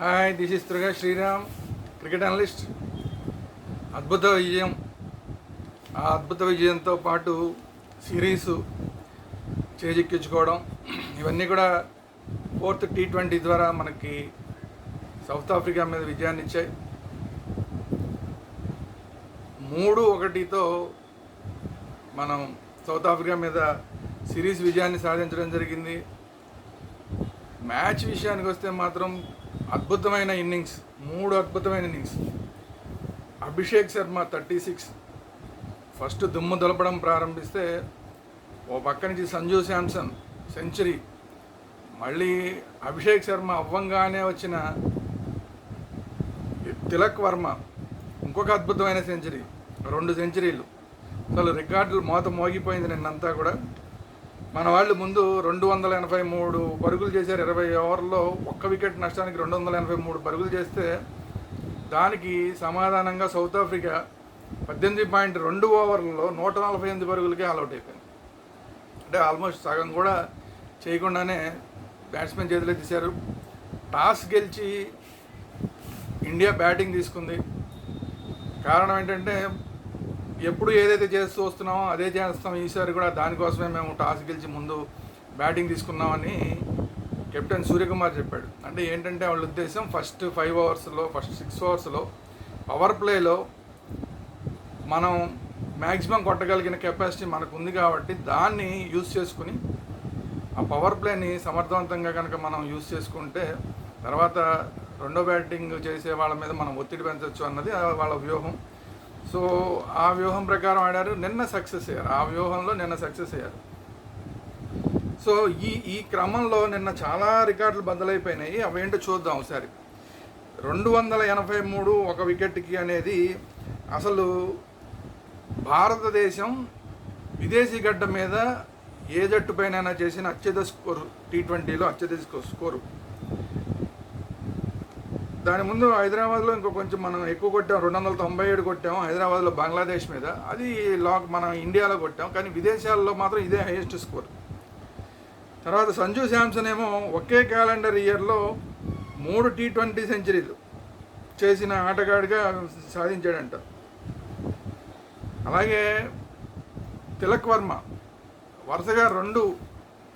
Hi this is త్రిగా Sriram cricket analyst. అద్భుత విజయం. ఆ అద్భుత విజయంతో పాటు సిరీసు చేజిక్కించుకోవడం. ఇవన్నీ కూడా ఫోర్త్ టీ ట్వంటీ ద్వారా మనకి సౌత్ ఆఫ్రికా మీద విజయాన్ని ఇచ్చాయి. మూడు ఒకటితో మనం సౌత్ ఆఫ్రికా మీద సిరీస్ విజయాన్ని సాధించడం జరిగింది. మ్యాచ్ విషయానికి వస్తే మాత్రం అద్భుతమైన ఇన్నింగ్స్ మూడు అద్భుతమైన innings. Abhishek Sharma thirty six. First దుమ్ము దులపడం ప్రారంభిస్తే ఓ పక్క నుంచి సంజు శాంసన్ సెంచరీ. మళ్ళీ అభిషేక్ శర్మ అవ్వంగానే వచ్చిన తిలక్ వర్మ ఇంకొక అద్భుతమైన సెంచరీ రెండు సెంచరీలు. అసలు రికార్డులు మోత మోగిపోయింది నిన్నంతా కూడా. మన వాళ్ళు ముందు రెండు వందల ఎనభై మూడు పరుగులు చేశారు ఇరవై ఓవర్లో. ఒక్క వికెట్ నష్టానికి రెండు వందల ఎనభై మూడు పరుగులు చేస్తే దానికి సమాధానంగా సౌత్ ఆఫ్రికా పద్దెనిమిది పాయింట్ రెండు ఓవర్లలో నూట నలభై ఎనిమిది పరుగులకే ఆల్అవుట్ అయిపోయింది. అంటే ఆల్మోస్ట్ సగం కూడా చేయకుండానే బ్యాట్స్మెన్ చేతిలో తీశారు. టాస్ గెలిచి ఇండియా బ్యాటింగ్ తీసుకుంది. కారణం ఏంటంటే ఎప్పుడు ఏదైతే చేస్తూ వస్తున్నామో అదే చేస్తాం. ఈసారి కూడా దానికోసమే మేము టాస్ గెలిచి ముందు బ్యాటింగ్ తీసుకున్నామని కెప్టెన్ సూర్యకుమార్ చెప్పాడు. అంటే ఏంటంటే వాళ్ళ ఉద్దేశం ఫస్ట్ ఫైవ్ అవర్స్లో ఫస్ట్ సిక్స్ అవర్స్లో పవర్ ప్లేలో మనం మ్యాక్సిమం కొట్టగలిగిన కెపాసిటీ మనకు ఉంది కాబట్టి దాన్ని యూజ్ చేసుకుని ఆ పవర్ ప్లేని సమర్థవంతంగా కనుక మనం యూజ్ చేసుకుంటే తర్వాత రెండో బ్యాటింగ్ చేసే వాళ్ళ మీద మనం ఒత్తిడి పెంచవచ్చు అన్నది వాళ్ళ వ్యూహం. సో ఆ వ్యూహం ప్రకారం ఆడారు. నిన్న సక్సెస్ అయ్యారు. ఆ వ్యూహంలో నిన్న సక్సెస్ అయ్యారు. సో ఈ ఈ క్రమంలో నిన్న చాలా రికార్డులు బద్దలైపోయినాయి. అవేంటో చూద్దాం ఒకసారి. రెండు వందల ఎనభై మూడు ఒక వికెట్కి అనేది అసలు భారతదేశం విదేశీ గడ్డ మీద ఏ జట్టుపైనైనా చేసిన అత్యధిక స్కోరు టీ ట్వంటీలో అత్యధిక స్కోరు. దాని ముందు హైదరాబాద్లో ఇంకో కొంచెం మనం ఎక్కువ కొట్టాం రెండు వందల తొంభై ఏడు కొట్టాం హైదరాబాద్లో బంగ్లాదేశ్ మీద. అది లాక్ మనం ఇండియాలో కొట్టాం కానీ విదేశాల్లో మాత్రం ఇదే హైయెస్ట్ స్కోర్. తర్వాత సంజు శాంసన్ ఏమో ఒకే క్యాలెండర్ ఇయర్లో మూడు టీ ట్వంటీ సెంచరీలు చేసిన ఆటగాడిగా సాధించాడంట. అలాగే తిలక్ వర్మ వరుసగా రెండు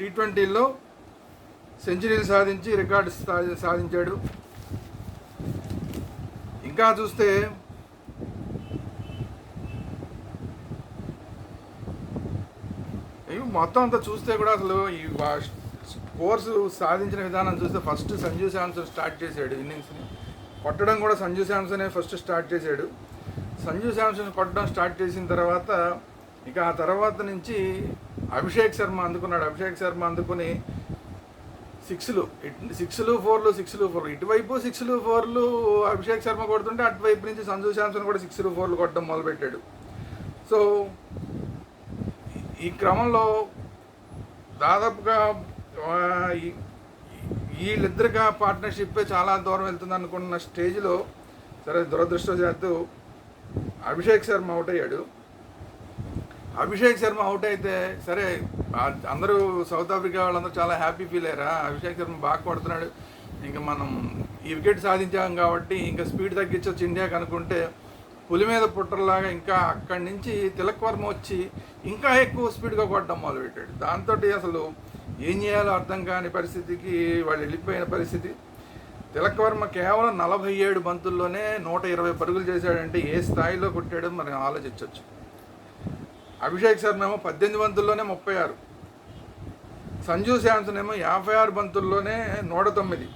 టీ ట్వంటీల్లో సెంచరీలు సాధించి రికార్డు సా- సాధించాడు. ఇంకా చూస్తే ఇవి మొత్తం అంతా చూస్తే కూడా అసలు ఈ కోర్సు సాధించిన విధానం చూస్తే ఫస్ట్ సంజు శాంసన్ స్టార్ట్ చేశాడు ఇన్నింగ్స్ని కొట్టడం కూడా సంజు శాంసనే ఫస్ట్ స్టార్ట్ చేశాడు. సంజు శాంసన్ కొట్టడం స్టార్ట్ చేసిన తర్వాత ఇక ఆ తర్వాత నుంచి అభిషేక్ శర్మ అందుకున్నాడు. అభిషేక్ శర్మ అందుకుని సిక్స్లు. సిక్స్లు ఫోర్లు సిక్స్లు ఫోర్లు. ఇటువైపు సిక్స్లు ఫోర్లు అభిషేక్ శర్మ కొడుతుంటే అటువైపు నుంచి సంజు శాంసన్ కూడా సిక్స్లు ఫోర్లు కొట్టడం మొదలుపెట్టాడు. సో ఈ- క్రమంలో దాదాపుగా ఈ- వీళ్ళిద్దరిగా పార్ట్నర్షిప్ చాలా దూరం వెళ్తుంది అనుకున్న స్టేజ్లో సరే దురదృష్టవశాత్తు అభిషేక్ శర్మ అవుట్ అయ్యాడు. అభిషేక్ శర్మ అవుట్ అయితే సరే అందరూ సౌత్ ఆఫ్రికా వాళ్ళందరూ చాలా హ్యాపీ ఫీల్ అయ్యారా? అభిషేక్ శర్మ బాగా కొడుతున్నాడు. ఇంకా మనం ఈ వికెట్ సాధించాం కాబట్టి ఇంకా స్పీడ్ తగ్గించవచ్చు ఇండియాకి అనుకుంటే పులి మీద పుట్టర్లాగా ఇంకా అక్కడి నుంచి తిలక్ వర్మ వచ్చి ఇంకా ఎక్కువ స్పీడ్గా కొట్టడం మొదలుపెట్టాడు. దాంతో అసలు ఏం చేయాలో అర్థం కాని పరిస్థితికి వాళ్ళు వెళ్ళిపోయిన పరిస్థితి. తిలక్ వర్మ కేవలం నలభై ఏడు బంతుల్లోనే నూట ఇరవై పరుగులు చేశాడంటే ఏ స్థాయిలో కొట్టాడో మనం ఆలోచించవచ్చు అభిషేక్ శర్మ ఏమో పద్దెనిమిది బంతుల్లోనే ముప్పై ఆరు. సంజు శాంసన్ ఏమో యాభై ఆరు బంతుల్లోనే నూట తొమ్మిది.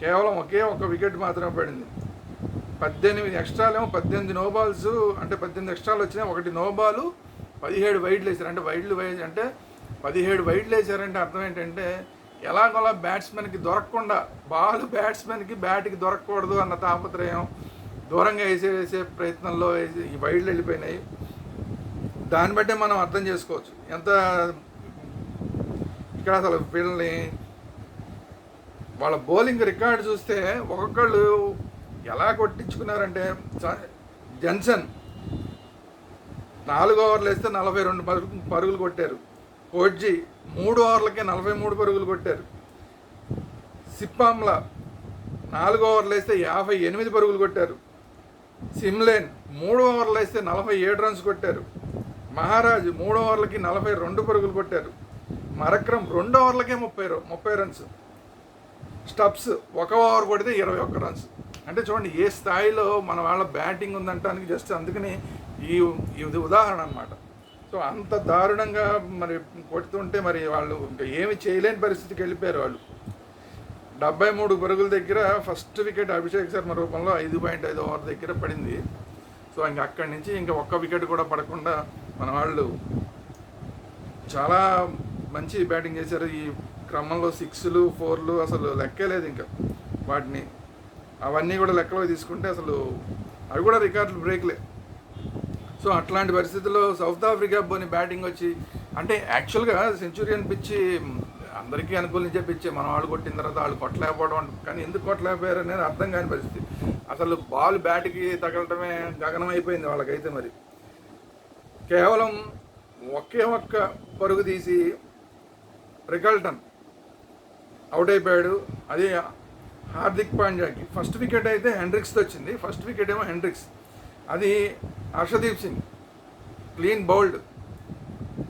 కేవలం ఒకే ఒక వికెట్ మాత్రమే పడింది. పద్దెనిమిది ఎక్స్ట్రాలేమో పద్దెనిమిది నో బాల్స్ అంటే పద్దెనిమిది ఎక్స్ట్రాలు వచ్చినాయి ఒకటి నో బాలు పదిహేడు వైడ్లు వేశారు. అంటే వైడ్లు వైజ్ అంటే పదిహేడు వైడ్లు వేశారంటే అర్థం ఏంటంటే ఎలాగోలా బ్యాట్స్మెన్కి దొరకకుండా బాల్ బ్యాట్స్మెన్కి బ్యాట్కి దొరకకూడదు అన్న తాపత్రయం దూరంగా వేసే వేసే ప్రయత్నంలో వేసి ఈ వైడ్లు వెళ్ళిపోయినాయి. దాన్ని బట్టే మనం అర్థం చేసుకోవచ్చు. ఎంత ఇక్కడ అసలు వీళ్ళని వాళ్ళ బౌలింగ్ రికార్డు చూస్తే ఒక్కొక్కళ్ళు ఎలా కొట్టించుకున్నారంటే జన్సన్ నాలుగు ఓవర్లు వేస్తే నలభై రెండు పరుగు పరుగులు కొట్టారు. కోడ్జీ మూడు ఓవర్లకే నలభై మూడు పరుగులు కొట్టారు. సిప్పాంల నాలుగు ఓవర్లు వేస్తే యాభై ఎనిమిది పరుగులు కొట్టారు. సిమ్లేన్ మూడు ఓవర్లు వేస్తే నలభై ఏడు రన్స్ కొట్టారు. మహారాజ్ మూడు ఓవర్లకి నలభై రెండు పరుగులు కొట్టారు. మరక్రమ్ రెండు ఓవర్లకే ముప్పై ముప్పై రన్స్. స్టప్స్ ఒక ఓవర్ కొడితే ఇరవై ఒక్క రన్స్. అంటే చూడండి ఏ స్థాయిలో మన వాళ్ళ బ్యాటింగ్ ఉందంటానికి జస్ట్ అందుకని ఈ ఇది ఉదాహరణ అనమాట సో అంత దారుణంగా మరి కొడుతుంటే మరి వాళ్ళు ఇంకా ఏమి చేయలేని పరిస్థితికి వెళ్ళిపోయారు వాళ్ళు. డెబ్బై మూడు పరుగుల దగ్గర ఫస్ట్ వికెట్ అభిషేక్ శర్మ రూపంలో ఐదు పాయింట్ ఐదు ఓవర్ దగ్గర పడింది. సో ఇంక అక్కడి నుంచి ఇంకా ఒక్క వికెట్ కూడా పడకుండా మన వాళ్ళు చాలా మంచి బ్యాటింగ్ చేశారు. ఈ క్రమంలో సిక్స్లు ఫోర్లు అసలు లెక్కే లేదు ఇంకా వాటిని. అవన్నీ కూడా లెక్కలో తీసుకుంటే అసలు అవి కూడా రికార్డులు బ్రేక్లే. సో అట్లాంటి పరిస్థితుల్లో సౌత్ ఆఫ్రికా పోని బ్యాటింగ్ వచ్చి అంటే యాక్చువల్గా సెంచురీ పిచ్చి అందరికీ అనుకూలించే పిచ్చి మన వాళ్ళు కొట్టిన తర్వాత వాళ్ళు కొట్టలేకపోవడం కానీ ఎందుకు కొట్టలేకపోయారు అనేది అర్థం కాని పరిస్థితి. అసలు బాల్ బ్యాట్కి తగలటమే గగనం అయిపోయింది వాళ్ళకైతే మరి. కేవలం ఒకే ఒక్క పరుగు తీసి రికల్టన్ అవుట్ అయిపోయాడు. అది హార్దిక్ పాండ్యాకి. ఫస్ట్ వికెట్ అయితే హెండ్రిక్స్తో వచ్చింది. ఫస్ట్ వికెట్ ఏమో హెండ్రిక్స్. అది Harshdeep Singh. Clean bowled.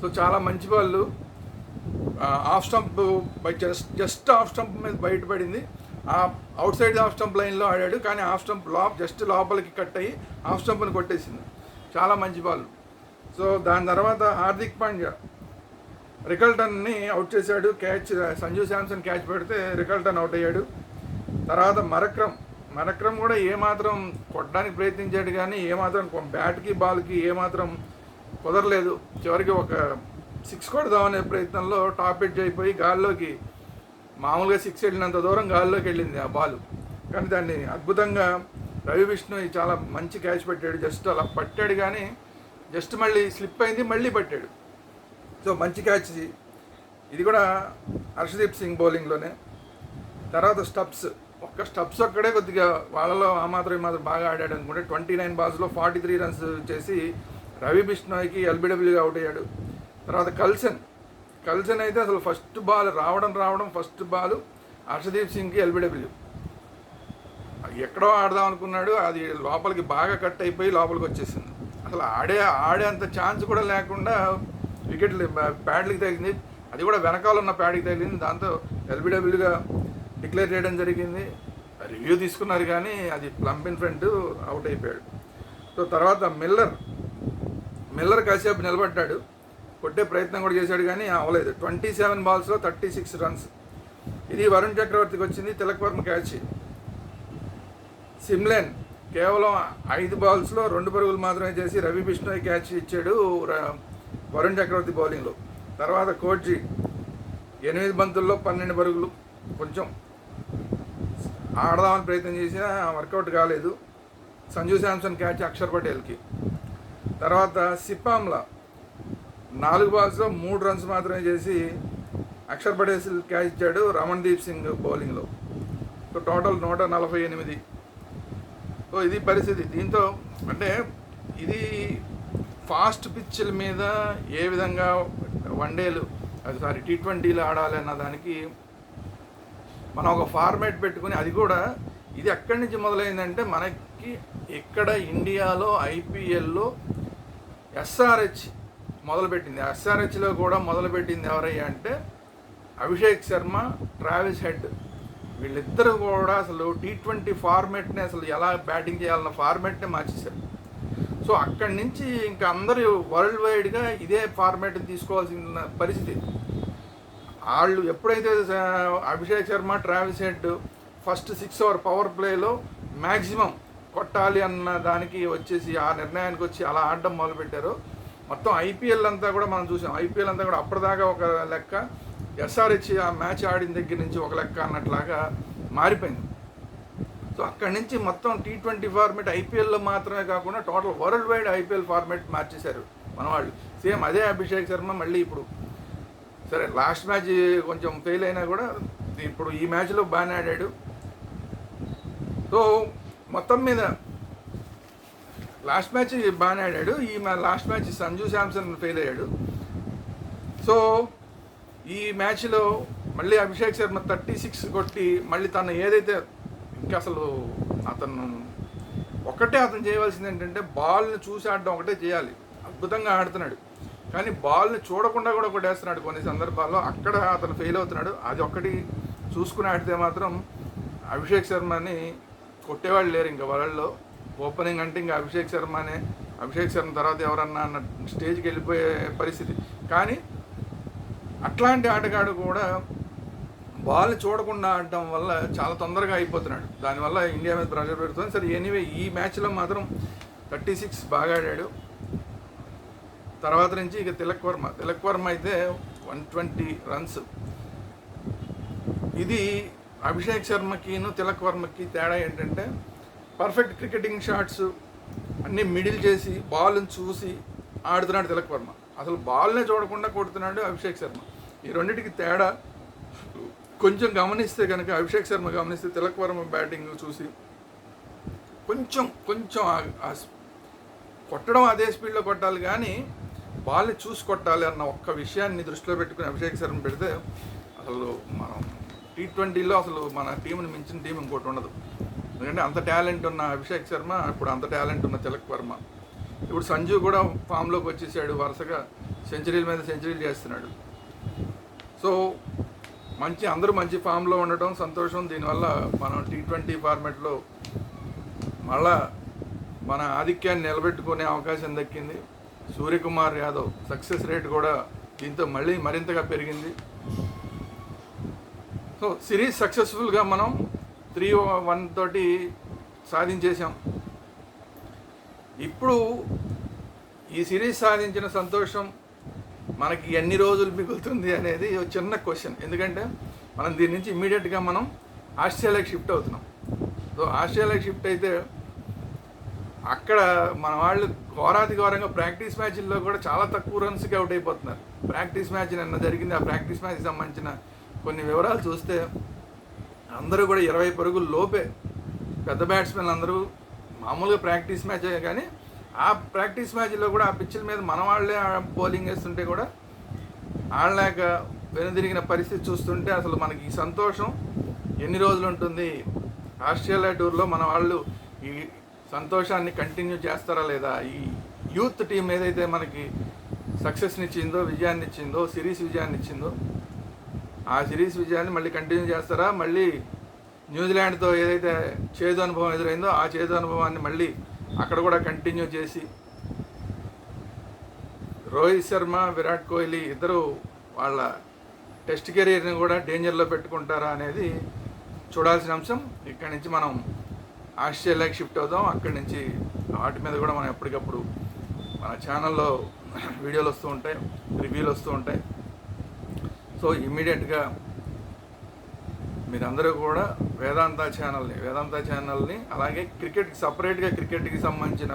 So చాలా మంచి వాళ్ళు off stump by just just off stump మీద బయటపడింది. అవుట్ సైడ్ ఆఫ్ స్టంప్ లైన్లో ఆడాడు. కానీ ఆఫ్ స్టంప్ లోప జస్ట్ లోపలికి కట్ అయ్యి ఆఫ్ స్టంప్ని కొట్టేసింది. చాలా మంచి బాల్. సో దాని తర్వాత హార్దిక్ పాండ్యా రికల్టన్ని అవుట్ చేశాడు. క్యాచ్ సంజు శాంసన్ క్యాచ్ పెడితే రికల్టన్ అవుట్ అయ్యాడు. తర్వాత మరక్రమ్. మరక్రమ్ కూడా ఏమాత్రం కొట్టడానికి ప్రయత్నించాడు కానీ ఏమాత్రం బ్యాట్కి బాల్కి ఏమాత్రం కుదరలేదు. చివరికి ఒక సిక్స్ కొడదామనే ప్రయత్నంలో టాప్ ఎడ్జ్ అయిపోయి గాల్లోకి మామూలుగా సిక్స్ వెళ్ళినంత దూరం గాల్లోకి వెళ్ళింది ఆ బాల్ కానీ దాన్ని అద్భుతంగా రవి విష్ణు చాలా మంచి క్యాచ్ పెట్టాడు. జస్ట్ అలా పట్టాడు కానీ జస్ట్ మళ్ళీ స్లిప్ అయింది మళ్ళీ పట్టాడు. సో మంచి క్యాచ్ ఇది. ఇది కూడా హర్షదీప్ సింగ్ బౌలింగ్లోనే తర్వాత స్టప్స్ ఒక్క స్టప్స్ ఒక్కడే కొద్దిగా వాళ్ళలో ఆ మాత్రం ఈ మాత్రం బాగా ఆడాడు అనుకుంటే. ట్వంటీ నైన్ బాల్స్లో ఫార్టీ త్రీ రన్స్ చేసి రవి బిష్ణోయ్కి ఎల్బిడబ్ల్యూగా అవుట్ అయ్యాడు. తర్వాత కల్సన్. కల్సన్ అయితే అసలు ఫస్ట్ బాల్ రావడం రావడం ఫస్ట్ బాల్ హర్షదీప్ సింగ్కి ఎల్బిడబ్ల్యూ ఎక్కడో ఆడదాం అనుకున్నాడు అది లోపలికి బాగా కట్ అయిపోయి లోపలికి వచ్చేసింది. అసలు ఆడే ఆడే అంత ఛాన్స్ కూడా లేకుండా వికెట్లు ప్యాడ్లకి తగిలింది. అది కూడా వెనకాల ఉన్న ప్యాడ్కి తగిలింది. దాంతో ఎల్బిడబ్ల్యూగా డిక్లేర్ చేయడం జరిగింది. రివ్యూ తీసుకున్నారు కానీ అది ప్లంపిన్ ఫ్రంట్ అవుట్ అయిపోయాడు. సో తర్వాత మిల్లర్ మిల్లర్ కాసేపు నిలబడ్డాడు. కొట్టే ప్రయత్నం కూడా చేశాడు కానీ అవ్వలేదు. ట్వంటీ సెవెన్ బాల్స్లో థర్టీ సిక్స్ రన్స్. ఇది వరుణ్ చక్రవర్తికి వచ్చింది తిలక్ వర్మ క్యాచ్. సిమ్లెన్ కేవలం ఐదు బాల్స్లో రెండు పరుగులు మాత్రమే చేసి రవి బిష్ణోయ్ క్యాచ్ ఇచ్చాడు వరుణ్ చక్రవర్తి బౌలింగ్లో. తర్వాత కోట్జీ ఎనిమిది బంతుల్లో పన్నెండు పరుగులు. కొంచెం ఆడదామని ప్రయత్నం చేసినా వర్కౌట్ కాలేదు. సంజు శాంసన్ క్యాచ్ అక్షర్ పటేల్కి. తర్వాత సిప్పాంలా నాలుగు బాల్స్లో మూడు రన్స్ మాత్రమే చేసి అక్షర్ పటేల్ క్యాచ్ ఇచ్చాడు రమణ్దీప్ సింగ్ బౌలింగ్లో. సో టోటల్ నూట నలభై ఎనిమిది. సో ఇది పరిస్థితి. దీంతో అంటే ఇది ఫాస్ట్ పిచ్ల మీద ఏ విధంగా వన్డేలు అది సారీ టీ ట్వంటీలు ఆడాలి అన్న దానికి మనం ఒక ఫార్మాట్ పెట్టుకుని అది కూడా ఇది ఎక్కడి నుంచి మొదలైందంటే మనకి ఇక్కడ ఇండియాలో ఐపీఎల్లో ఎస్ఆర్హెచ్ మొదలుపెట్టింది. ఎస్ఆర్హెచ్లో కూడా మొదలుపెట్టింది ఎవరయ్యా అంటే అభిషేక్ శర్మ ట్రావిస్ హెడ్. వీళ్ళిద్దరూ కూడా అసలు టీ ట్వంటీ ఫార్మెట్ని అసలు ఎలా బ్యాటింగ్ చేయాలన్న ఫార్మాట్నే మార్చేశారు. సో అక్కడి నుంచి ఇంకా అందరూ వరల్డ్ వైడ్గా ఇదే ఫార్మాట్ని తీసుకోవాల్సిన పరిస్థితి. వాళ్ళు ఎప్పుడైతే Abhishek Sharma Travis Head first six over power ప్లేలో మ్యాక్సిమం కొట్టాలి అన్న దానికి వచ్చేసి ఆ నిర్ణయానికి వచ్చి అలా ఆడడం మొదలుపెట్టారు. మొత్తం ఐపీఎల్ అంతా కూడా మనం చూసాం. ఐపీఎల్ అంతా కూడా అప్పటిదాకా ఒక లెక్క ఎస్ఆర్హెచ్ ఆ మ్యాచ్ ఆడిన దగ్గర నుంచి ఒక లెక్క అన్నట్లాగా మారిపోయింది. సో అక్కడి నుంచి మొత్తం టీ ట్వంటీ ఫార్మేట్ ఐపీఎల్లో మాత్రమే కాకుండా total world wide IPL format మార్చేశారు మన వాళ్ళు సేమ్ అదే అభిషేక్ శర్మ మళ్ళీ ఇప్పుడు. సరే లాస్ట్ మ్యాచ్ కొంచెం ఫెయిల్ అయినా కూడా ఇప్పుడు ఈ మ్యాచ్లో బాగానే ఆడాడు. సో మొత్తం మీద లాస్ట్ మ్యాచ్ బాగానే ఆడాడు. ఈ మా- last match Sanju Samson fail అయ్యాడు. సో ఈ మ్యాచ్లో మళ్ళీ అభిషేక్ శర్మ థర్టీ సిక్స్ కొట్టి మళ్ళీ తను ఏదైతే ఇంకా అసలు అతను ఒకటే అతను చేయవలసింది ఏంటంటే బాల్ని చూసి ఆడడం ఒకటే చేయాలి. అద్భుతంగా ఆడుతున్నాడు. కానీ బాల్ని చూడకుండా కూడా కొట్టేస్తున్నాడు కొన్ని సందర్భాల్లో. అక్కడ అతను ఫెయిల్ అవుతున్నాడు. అది ఒక్కటి చూసుకుని ఆడితే మాత్రం అభిషేక్ శర్మని కొట్టేవాళ్ళు లేరు ఇంకా వాళ్ళల్లో ఓపెనింగ్ అంటే ఇంకా అభిషేక్ శర్మనే. అభిషేక్ శర్మ తర్వాత ఎవరన్నా అన్న స్టేజ్కి వెళ్ళిపోయే పరిస్థితి. కానీ అట్లాంటి ఆటగాడు కూడా బాల్ చూడకుండా ఆడటం వల్ల చాలా తొందరగా అయిపోతున్నాడు. దానివల్ల ఇండియా మీద ప్రెషర్ పెడుతుంది. సరే ఎనీవే ఈ మ్యాచ్లో మాత్రం థర్టీ సిక్స్ బాగా ఆడాడు. తర్వాత నుంచి ఇక తిలక్ వర్మ. తిలక్ వర్మ అయితే వన్ ట్వంటీ రన్స్. ఇది అభిషేక్ శర్మకిను తిలక్ వర్మకి తేడా ఏంటంటే పర్ఫెక్ట్ క్రికెటింగ్ షాట్స్ అన్నీ మిడిల్ చేసి బాల్ని చూసి ఆడుతున్నాడు తిలక్ వర్మ. అసలు బాల్నే చూడకుండా కొడుతున్నాడు అభిషేక్ శర్మ. ఈ రెండింటికి తేడా కొంచెం గమనిస్తే కనుక అభిషేక్ శర్మ గమనిస్తే తిలక్ వర్మ బ్యాటింగ్ చూసి కొంచెం కొంచెం కొట్టడం అదే స్పీడ్లో కొట్టాలి కానీ బాల్ని చూసి కొట్టాలి అన్న ఒక్క విషయాన్ని దృష్టిలో పెట్టుకుని అభిషేక్ శర్మ పెడితే అసలు మనం టీ ట్వంటీలో అసలు మన టీంని మించిన టీం ఇంకోటి ఉండదు. ఎందుకంటే అంత టాలెంట్ ఉన్న అభిషేక్ శర్మ ఇప్పుడు అంత టాలెంట్ ఉన్న తిలక్ వర్మ. ఇప్పుడు సంజు కూడా ఫామ్లోకి వచ్చేసాడు వరుసగా సెంచరీల మీద సెంచరీలు చేస్తున్నాడు. సో మంచి అందరూ మంచి ఫామ్లో ఉండటం సంతోషం. దీనివల్ల మనం టీ ట్వంటీ ఫార్మెట్లో మళ్ళా మన ఆధిక్యాన్ని నిలబెట్టుకునే అవకాశం దక్కింది. సూర్యకుమార్ యాదవ్ సక్సెస్ రేట్ కూడా దీంతో మళ్ళీ మరింతగా పెరిగింది. సో సిరీస్ సక్సెస్ఫుల్గా మనం త్రీ వన్ తోటి సాధించేసాం ఇప్పుడు ఈ సిరీస్ సాధించిన సంతోషం మనకి ఎన్ని రోజులు మిగులుతుంది అనేది ఒక చిన్న క్వశ్చన్. ఎందుకంటే మనం దీని నుంచి ఇమ్మీడియట్గా మనం ఆస్ట్రేలియాకి షిఫ్ట్ అవుతున్నాం. సో ఆస్ట్రేలియాకి షిఫ్ట్ అయితే అక్కడ మన వాళ్ళు ఘోరాతి ఘోరంగా ప్రాక్టీస్ మ్యాచ్ల్లో కూడా చాలా తక్కువ రన్స్కి అవుట్ అయిపోతున్నారు. ప్రాక్టీస్ మ్యాచ్ నిన్న జరిగింది. ఆ ప్రాక్టీస్ మ్యాచ్కి సంబంధించిన కొన్ని వివరాలు చూస్తే అందరూ కూడా ఇరవై పరుగుల లోపే పెద్ద బ్యాట్స్మెన్ అందరూ మామూలుగా ప్రాక్టీస్ మ్యాచ్ కానీ ఆ ప్రాక్టీస్ మ్యాచ్లో కూడా ఆ పిచ్చిల మీద మన వాళ్ళే బౌలింగ్ వేస్తుంటే కూడా ఆడలేక వెనుదిరిగిన పరిస్థితి చూస్తుంటే అసలు మనకి ఈ సంతోషం ఎన్ని రోజులు ఉంటుంది? ఆస్ట్రేలియా టూర్లో మన వాళ్ళు ఈ సంతోషాన్ని కంటిన్యూ చేస్తారా లేదా? ఈ యూత్ టీం ఏదైతే మనకి సక్సెస్ని ఇచ్చిందో విజయాన్ని ఇచ్చిందో సిరీస్ విజయాన్ని ఇచ్చిందో ఆ సిరీస్ విజయాన్ని మళ్ళీ కంటిన్యూ చేస్తారా? మళ్ళీ న్యూజిలాండ్తో ఏదైతే చేదు అనుభవం ఎదురైందో ఆ చేదు అనుభవాన్ని మళ్ళీ అక్కడ కూడా కంటిన్యూ చేసి రోహిత్ శర్మ విరాట్ కోహ్లీ ఇద్దరు వాళ్ళ టెస్ట్ కెరీర్ని కూడా డేంజర్లో పెట్టుకుంటారా అనేది చూడాల్సిన అంశం. ఇక్కడి నుంచి మనం ఆస్ట్రేలియాకి షిఫ్ట్ అవుదాం. అక్కడి నుంచి వాటి మీద కూడా మనం ఎప్పటికప్పుడు మన ఛానల్లో వీడియోలు వస్తూ ఉంటాయి రివ్యూలు వస్తూ ఉంటాయి. సో ఇమ్మీడియట్గా మీరందరూ కూడా వేదాంత ఛానల్ని వేదాంత ఛానల్ని అలాగే క్రికెట్కి సపరేట్గా క్రికెట్కి సంబంధించిన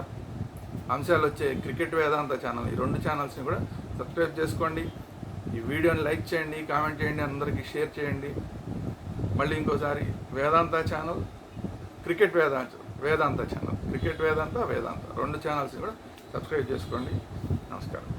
అంశాలు వచ్చే క్రికెట్ వేదాంత ఛానల్ ఈ రెండు ఛానల్స్ని కూడా సబ్స్క్రైబ్ చేసుకోండి. ఈ వీడియోని లైక్ చేయండి కామెంట్ చేయండి అందరికీ షేర్ చేయండి. మళ్ళీ ఇంకోసారి Vedanta channel cricket Vedanta Vedanta channel cricket Vedanta Vedanta రెండు ఛానల్స్ని కూడా సబ్స్క్రైబ్ చేసుకోండి. నమస్కారం.